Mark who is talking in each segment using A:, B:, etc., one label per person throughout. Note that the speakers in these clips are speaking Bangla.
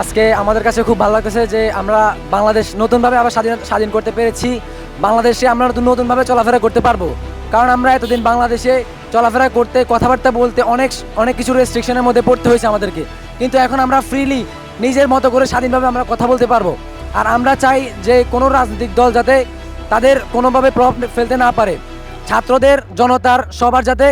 A: আজকে আমাদের কাছে খুব ভালো লাগতেছে যে আমরা বাংলাদেশ নতুনভাবে আবার স্বাধীন স্বাধীন করতে পেরেছি। বাংলাদেশে আমরা নতুন নতুনভাবে চলাফেরা করতে পারব। কারণ আমরা এতদিন বাংলাদেশে চলাফেরা করতে, কথাবার্তা বলতে অনেক অনেক কিছু রেস্ট্রিকশনের মধ্যে পড়তে হয়েছে আমাদেরকে। কিন্তু এখন আমরা ফ্রিলি নিজের মতো করে স্বাধীনভাবে আমরা কথা বলতে পারব। আর আমরা চাই যে কোনো রাজনৈতিক দল যাতে তাদের কোনোভাবে প্রভাব ফেলতে না পারে। ছাত্রদের জনতার সবার যাতে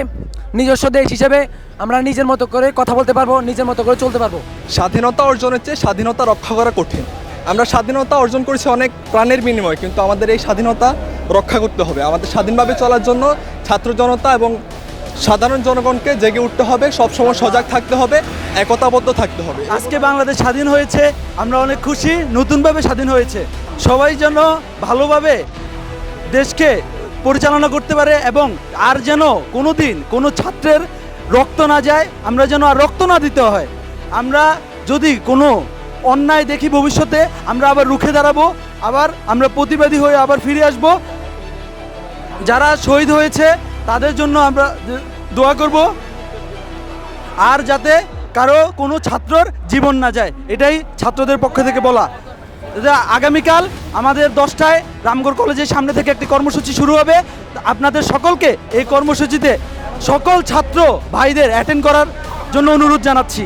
A: নিজস্ব দেশ হিসেবে আমরা নিজের মতো করে কথা বলতে পারব নিজের মতো করে চলতে পারব।
B: স্বাধীনতা অর্জনের চেয়ে স্বাধীনতা রক্ষা করা কঠিন। আমরা স্বাধীনতা অর্জন করেছি অনেক প্রাণের বিনিময় কিন্তু আমাদের এই স্বাধীনতা রক্ষা করতে হবে। আমাদের স্বাধীনভাবে চলার জন্য ছাত্র জনতা এবং সাধারণ জনগণকে জেগে উঠতে হবে সবসময় সজাগ থাকতে হবে একতাবদ্ধ থাকতে হবে।
C: আজকে বাংলাদেশ স্বাধীন হয়েছে আমরা অনেক খুশি নতুনভাবে স্বাধীন হয়েছে। সবাই যেন ভালোভাবে দেশকে পরিচালনা করতে পারে এবং আর যেন কোনো দিন কোনো ছাত্রের রক্ত না যায়, আমরা যেন আর রক্ত না দিতে হয়। আমরা যদি কোনো অন্যায় দেখি ভবিষ্যতে, আমরা আবার রুখে দাঁড়াবো, আবার আমরা প্রতিবাদী হয়ে আবার ফিরে আসব। যারা শহীদ হয়েছে, তাদের জন্য আমরা দোয়া করব। আর যাতে কারও কোনো ছাত্রর জীবন না যায়, এটাই ছাত্রদের পক্ষ থেকে বলা। আগামীকাল আমাদের দশটায় রামগড় কলেজের সামনে থেকে একটি কর্মসূচি শুরু হবে। আপনাদের সকলকে এই কর্মসূচিতে সকল ছাত্র ভাইদের অ্যাটেন্ড করার জন্য অনুরোধ জানাচ্ছি।